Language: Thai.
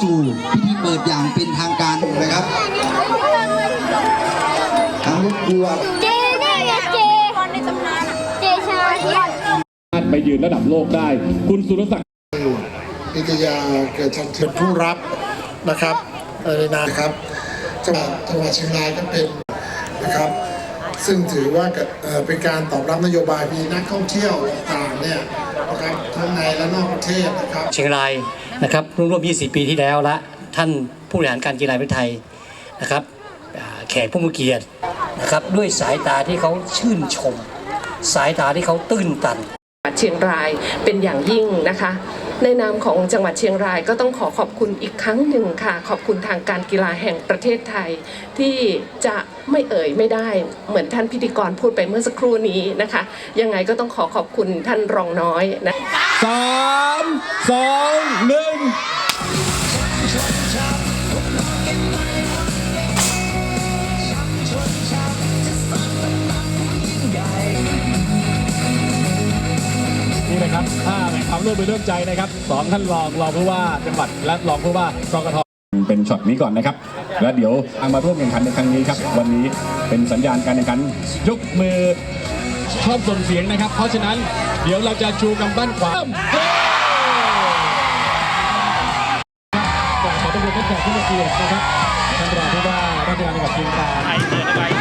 พี่ที่เปิดอย่างเป็นทางการนะครับทางรถทัวเจเนี่ยเจในตำนานเจชาไปยืนระดับโลกได้ คุณสุรศักดิ์นิตยาเกิดชันเป็นผู้รับนะครับเอ่อในนามนะครับจังหวัดจังหวัดเชียงรายก็เป็นนะครับ ซึ่งถือว่าเอ่อเป็นการตอบรับนโยบายมีนักท่องเที่ยวต่างๆเนี่ยนะครับทั้งในและนอกประเทศนะครับเชียงรายนะครับร่วมร่วม20 ปีที่แล้วละท่านผู้บริหารการกีฬาแห่งประเทศไทยนะครับอ่าแขกผู้มีเกียรตินะครับด้วยสายตาที่เขาชื่นชม สายตาที่เขาตื้นตันจังหวัดเชียงรายเป็นอย่างยิ่งนะคะ ในนามของจังหวัดเชียงรายก็ต้องขอขอบคุณอีกครั้งหนึ่งค่ะ ขอบคุณทางการกีฬาแห่งประเทศไทย ที่จะไม่เอ่ยไม่ได้เหมือนท่านพิธีกรพูดไปเมื่อสักครู่นี้นะคะ ยังไงก็ต้องขอขอบคุณท่านรองน้อยนะสามสองหนึ่ง นะครับถ้าแห่งความร่วมมือร่วมใจนะครับสองท่านรองรองผู้ว่าจังหวัดและรองผู้ว่ากกท เป็นช็อตนี้ก่อนนะครับ แล้วเดี๋ยวทางมาร่วมแข่งขันในครั้งนี้ครับ วันนี้เป็นสัญญาณการแข่งขันยกมือชอบส่งเสียงนะครับ เพราะฉะนั้นเดี๋ยวเราจะชูกำปั้นขวาขอขอบคุณท่านแขกผู้มีเกียรตินะครับท่านรองผู้ว่าราชการจังหวัดเชียงราย